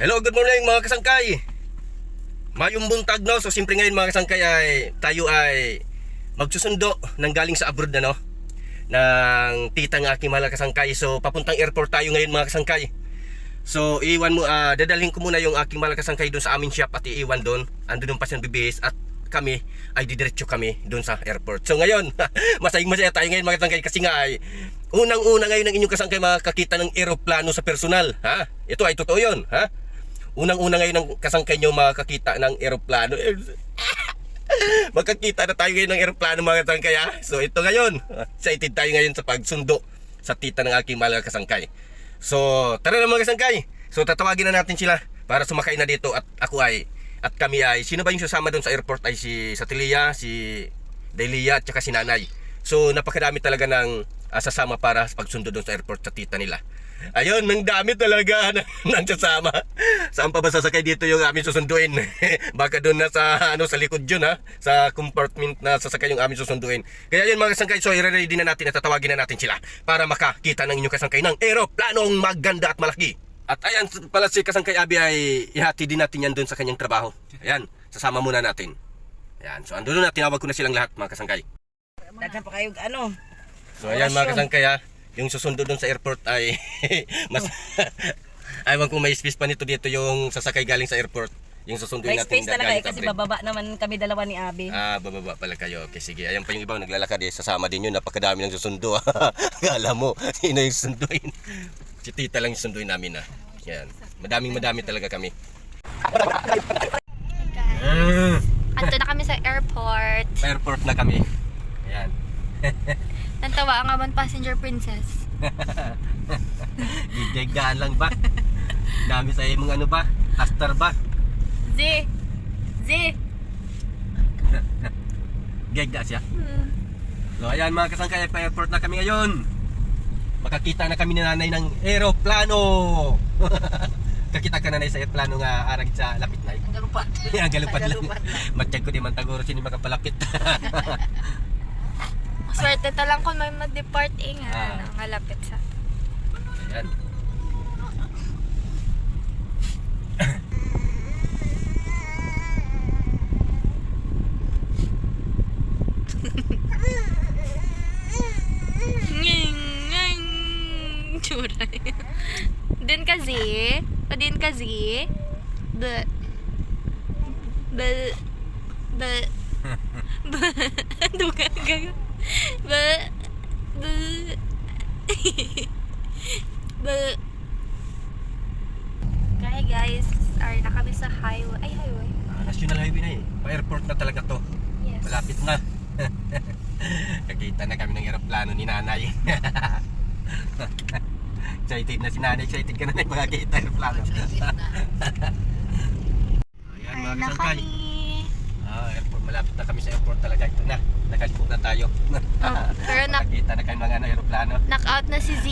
Hello, good morning mga kasangkay. Mayong buntag no. So simple ngayon mga kasangkay ay tayo ay magsusundo ng galing sa abroad na no ng tita ng aking mahal kasangkay. So papuntang airport tayo ngayon mga kasangkay. So iwan mo ah dadalhin ko muna yung aking mahal kasangkay doon sa aming shop at iiwan doon. Andun yung pasyon bibis at kami ay didiretso kami doon sa airport. So ngayon, masayang masaya tayo ngayon mga kasangkay kasi nga ay unang-una ngayon ng inyong kasangkay makakita ng eroplano sa personal. Ha? Ito ay totoo yun. Ha? Unang-una ngayon ng kasangkay nyo makakita ng eroplano. Magkakita na tayo ngayon ng eroplano mga kasangkay ha. So ito ngayon, excited tayo ngayon sa pagsundo sa tita ng aking mahal kasangkay. So tara na mga kasangkay. So tatawagin na natin sila para sumakay na dito at ako ay at kami ay sino ba yung sasama doon sa airport ay si Satilia, si Delia at saka si Nanay. So napakadami talaga ng ah, sasama para pagsundo doon sa airport sa tita nila. Ayun, nang dami talaga ng, ng sasama. Saan pa ba sasakay dito yung aming susunduin? Baka doon na sa ano sa likod yun ha, sa compartment na sasakay yung aming susunduin. Kaya yun mga kasangkay, so i-ready na natin at tatawagin na natin sila para makakita ng inyong kasangkay ng eroplanong maganda at malaki. At ayan pala si kasangkay Abi ay ihati din natin yan doon sa kanyang trabaho. Ayan, sasama muna natin. Ayan, so andun na tinawag ko na silang lahat mga kasangkay. Daghan pa kayo ano. So ayan mga kasangkay ha, yung susundo doon sa airport ay mas Aywan kung may space pa nito dito yung sasakay galing sa airport. Yung susunduin May natin space talaga eh, kasi bababa naman kami dalawa ni Abi. Ah, bababa pala kayo. Okay, sige. Ayan pa yung ibang naglalakad eh. Sasama din yun. Napakadami ng susundo. Kala mo, sino yung susunduin? Si tita lang yung susunduin namin ah. Yan. Madaming madami talaga kami. Mm, Anto na kami sa airport. airport na kami. Ayan. Nantawa ang aman passenger princess. Gigaygaan lang ba? Dami sa mong ano ba? Astar ba? Z! Z! Gagda siya. Hmm. So ayan mga kasangkay, pa airport na kami ngayon. Makakita na kami ni nanay ng aeroplano. Kakita ka nanay sa aeroplano nga arag sa lapit na. Ang galupat. Ang galupan lang. Matiyag ko di man taguro sini makapalapit. Swerte ta lang kung may ma-depart eh nga. Ah. Nangalapit sa... ayan. Tsura Din ka Z? O din ka Z? Be... Be... Be... Be... Ano ka gaga? Be... Be... Kaya guys, are na kami sa highway. Ay, highway. Ah, national highway na eh. Pa-airport na talaga to. Yes. Malapit na. Kakita na kami ng aeroplano ni nanay. excited na si nanay. Excited ka na na makakita aeroplano. Ayan mga kasangkay. Airport. Malapit na kami sa airport talaga. Ito na. Nakalipo na tayo. Oh, pero nak- Nakakita na kami mga ano, aeroplano. Knock-out na si Z.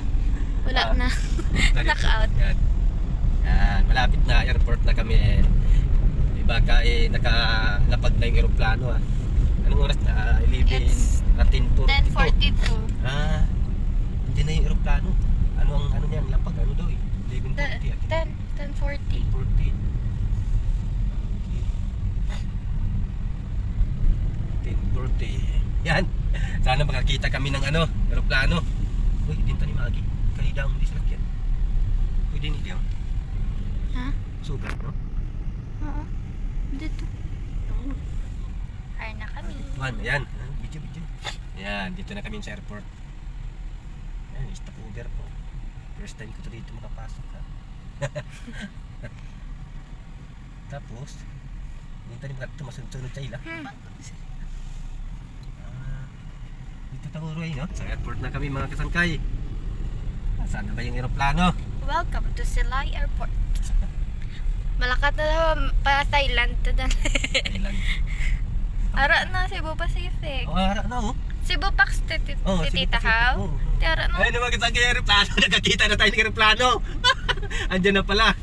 Wala Ah. na. Knock-out. Yan. Yan. Malapit na airport na kami. Eh. Baka eh, nakalapag na yung aeroplano ah. Anong oras na? Ah, 11, It's ah, 10 to 10.42. Ah, hindi na yung aeroplano. Ano ang ano niyan? Lapag ano daw eh? 11.40 ah. 10, 10.40. 10.40. 10.40. Yan. Sana makakita kami ng ano, aeroplano. Uy, dito ni Magi. Kalida ang disnak yan. Pwede ni Diyan. Ha? Sugat, no? Oo. Dito. Are na kami. Tuan, ayan. Video, video. Ayan, dito na kami sa airport. Ayan, stopover po. First time ko to dito makapasok ha. Tapos, rin mga tumasunod sa ila. Hmm. Taguro eh, no? Sa airport na kami mga kasangkay. Saan na ba yung aeroplano? Welcome to Silay Airport. Malakat na daw pa Thailand to dan. Thailand. Ara na Cebu Pacific. Oh, harap na oh. Cebu Pax titi Oh, tita how? Oh, oh. Ara na. Ayun naman kasangkay yung aeroplano. Nakakita na tayo ng aeroplano. Andyan na pala.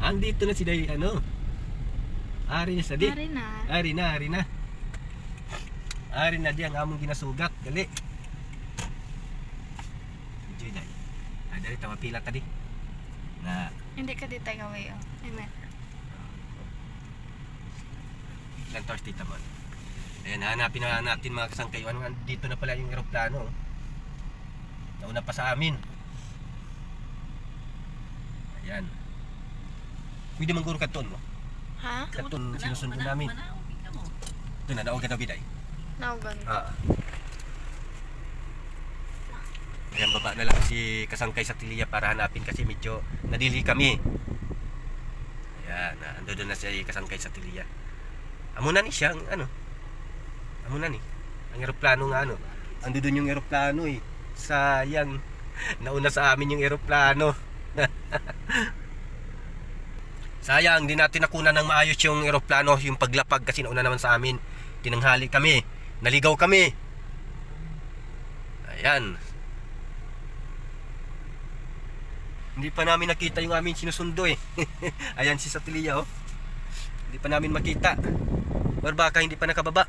Andito na si Day, ano? Ari na sa di. Ari na. Ari na, ari na. Ari na di ang among ginasugat. Dali. Enjoy na. Ah, dali, tawa pila tadi. Na Hindi ka dito gawin oh. Amen. Ilan towers tita mo? Ayan, hanapin na natin mga kasangkay. Ano, dito na pala yung aeroplano. oh. Nauna pa sa amin. Ayan. Pwede man guro katon mo. Ha? Katon sinusundo namin. Ito na, naog ka na biday. Naugan. Ah. Ayan, baba na lang si kasangkay sa Tilia para hanapin kasi medyo nadili kami. Ayan, ah, ando doon na si kasangkay sa Tilia. Amo na ni siya, ang ano? Amo na ni. Ang eroplano nga ano. Ando doon yung eroplano eh. Sayang. Nauna sa amin yung eroplano. Sayang, di natin nakunan ng maayos yung eroplano, yung paglapag kasi nauna naman sa amin. Tinanghali kami. Naligaw kami. Ayan. Hindi pa namin nakita yung aming sinusundo eh. Ayan si Satilia oh. Hindi pa namin makita. Or baka hindi pa nakababa.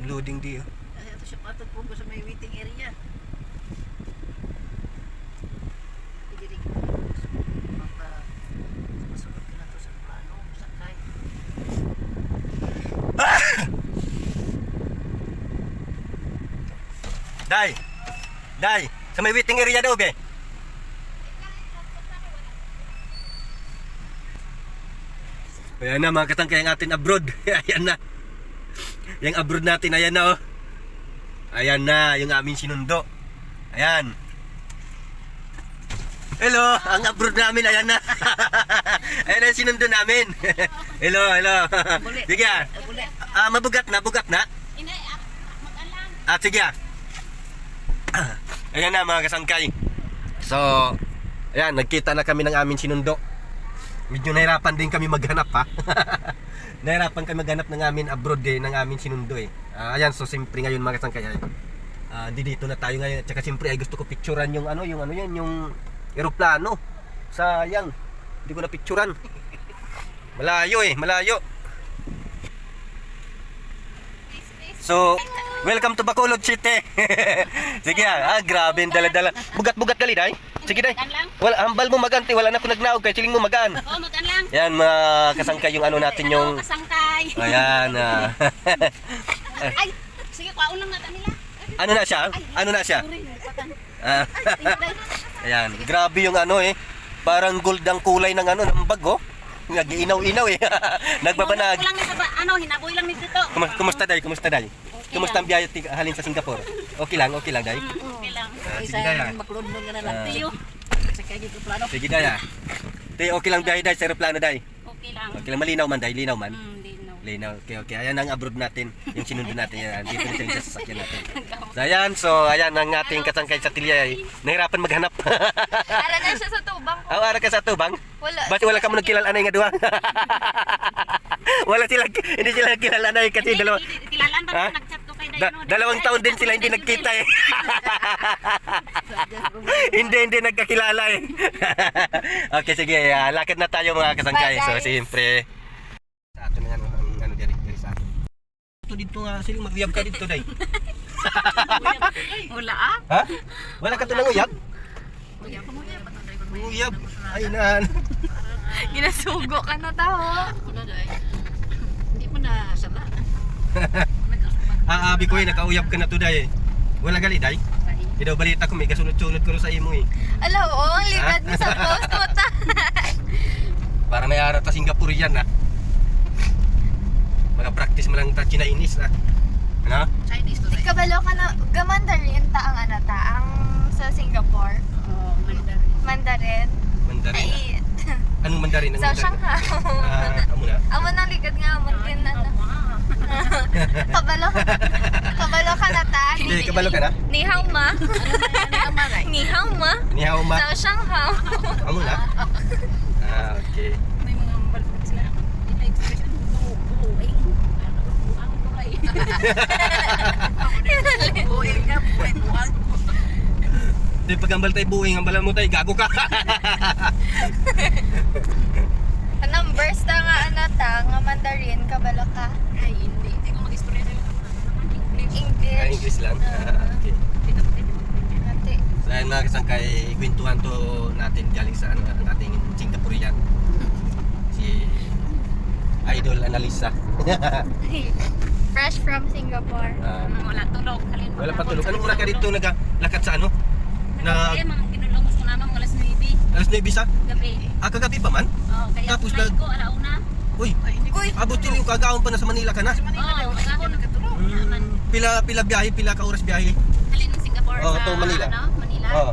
Loading di oh. Ito siya patag po sa may waiting area. Hindi rin. Maka, masunod ka na to sa plano, sakay. Day! Day! Sa may waiting area daw be. Ayan na mga katangkay ang atin abroad. ayan na. Yung abroad natin, ayan na oh. Ayan na, yung aming sinundo. Ayan. Hello, ang abroad namin, ayan na. ayan na yung sinundo namin. hello, hello. Sige ah. Ah, mabugat na, bugat na. Hindi, mag-alang. Ah, sige ah. Ayan na mga kasangkay. So, ayan, nagkita na kami ng aming sinundo. Medyo nahirapan din kami maghanap ha. nahirapan kami maghanap ng amin abroad eh, ng aming sinundo eh. Ah, ayan, so siyempre ngayon mga kasangkay. ay, Ah, di dito na tayo ngayon. At saka siyempre ay gusto ko picturean yung ano, yung ano yan, yung eroplano. Sayang, hindi ko na picturean. Malayo eh, malayo. So, welcome to Bacolod City. Sige ah, ah grabe, dala-dala. Bugat-bugat kali dai. Sige dai. lang. Wala hambal mo maganti, wala na ko nagnaog kay siling mo magaan. Oh, mag-alang. Yan mga kasangkay yung ano natin yung kasangkay. Ayan ah. Ay, sige, kwaon lang natin nila. ano na siya? Ano na siya? Ah, ayan, grabe yung ano eh. Parang gold ang kulay ng ano ng bag oh. Nag-inaw-inaw eh. Nagbabanag. Sa ano, hinaboy lang ni dito. Kumu- Kumusta dai? Kumusta dai? Kumusta ang biyahe ti- halin sa Singapore? Okay lang, okay lang dai. Okay lang. Ah, sige dai. ah. yung maklod mo nga na lang. Ah. Tiyo. Sakay dito plano. Sige dai ah. Okay lang biyahe dai sa aeroplano dai. Okay lang. Okay lang malinaw man dai, linaw man. Hmm, di. Linaw. Okay, okay. Ayan ang abroad natin. Yung sinundo natin yan. Dito na sa sasakyan natin. So ayan, so ayan ang ating katangkay sa tilya ay nahirapan maghanap. Ara na siya sa tubang. Aw ara ka sa tubang? Wala. Basi wala ka mo nagkilala anay nga duwa. wala sila hindi sila kilala anay kasi dalawa Kilalaan ba Ha? na ko da, Dayan? dalawang taon din sila hindi nagkita eh. hindi hindi nagkakilala eh. okay sige, ah, lakad na tayo mga kasangkay. So siyempre sa ato na ano ano diri diri sa ato. Dito dito nga siling maguyab ka dito dai. Wala ah. Ha? Wala ka to nang uyab? Uyab. Ay na. Ginasugo ka na tao. Ako na dahil. Hindi mo na sala. Ah, abi ko eh, nakauyab ka na to dai. Wala gali dai. Di daw balita ko may kasunod-sunod ko sa imo eh. Ala, oo, ang libat mo sa post mo ta. Para may ara ta Singaporean na. Mga practice mo lang ta Chinese na. Ano? Chinese to dahil. Kabalo ka na, gamandarin ta ang ano ta, ang sa Singapore. Oo, Mandarin. Mandarin. Mandarin. Ay, Anong Mandarin ang sa? Shanghai. Ah, amo na. Amo nang ligad nga amo din na. Kabalo ka. Kabalo ka na ta. Hindi, kabalo ka na? Ni hao ma. Ano na ang? Ni hao ma. Ni hao ma. Sa Shanghai. Amo na. Ah, okay. May mga balbog sila. Ina expression bu- buuing. Buang tulay. Buuing ka, buuing buang. Di pagambal tayo buwing, ang mo tayo, gago ka. Numbers ta nga ano ta, nga Mandarin kabalo ka. Ay, hindi. Hindi ko mag-istorya sa'yo. English. Ah, English. Lang. Ah, okay. Ate. So, Ayan mga kasangkay, kwentuhan to natin galing sa ano, ang ating Singaporean. Si Idol Analisa. Fresh from Singapore. Ah, Wala tulog. Halin wala pa tulog. Anong una ka dito naglakad sa ano? Na Eh, mga kinulungos ko naman alas 9 alas 9 sa? gabi. Ah, kagabi pa man? Oh, kaya Tapos flight nag- ko alauna. Uy, Uy. abot din yung kagaon pa na sa Manila ka na. Manila Oo, ko ako- nakatulog. Hmm, pila pila biyahe, pila ka oras biyahe. Halin ng Singapore Oh, sa to Manila. ano, Manila. Oh,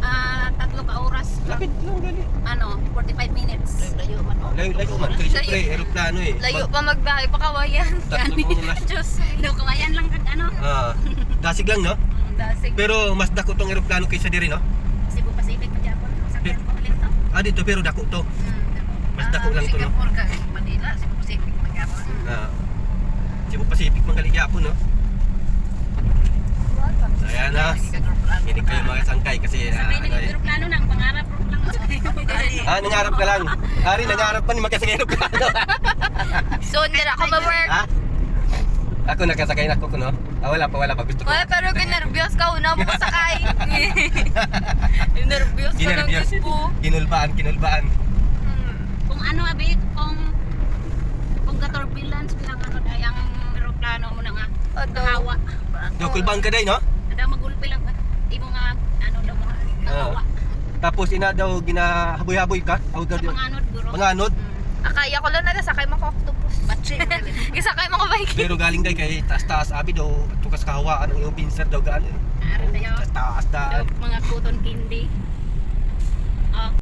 Ah, tatlo ka oras. lapit lang gali. Ano, 45 minutes. Layo man. oh. Layo layo man kasi syempre eroplano eh. Layo pa magbahay pa kawayan. Tatlong oras. Diyos. Daw kawayan lang kag ano. Ah, dasig lang no? Ang dasig. Pero mas dako tong eroplano kaysa diri no? Cebu Pacific pa Japon. Sakyan ko halin to. Ah dito pero dako to. Mas Ah, dako lang to no. Singapore ka, Manila, Cebu Pacific, Magapon. Ah. Cebu Pacific mga Yapon no. So, ayan na. Kinig kayo mga sangkay kasi ah, Sabay ano na eh. plano nang pangarap lang. Ah, nangarap ka lang. Ari, nangarap pa ni magkasakay eroplano. Soon dira ako ma-work. ha? Ako nakasakay na ako no. Ah, wala pa, wala pa. Gusto ko. Oy, pero ginervyos ka una mo sakay. Ginervyos ka lang Ginervyos. po. Kinulbaan, kinulbaan. Kung ano abi, kung kung ka turbulence bilang ano dayang eroplano mo na nga. Oto. Hawa. Do kulbaan ka day no? Ada magulpi lang ka. Imo nga ano daw mga hawa. Tapos ina daw ginahaboy-haboy ka. Aw daw Sa mga anod guro. mga anod. Akaya ko lang nagasakay mo ko octopus. Batse. Gisakay mo ko bike. Pero galing day kay taas-taas abi daw tukas kahawaan ang iyong pinser daw galing. Ari tayo. Taas-taas daan. Mga cotton candy.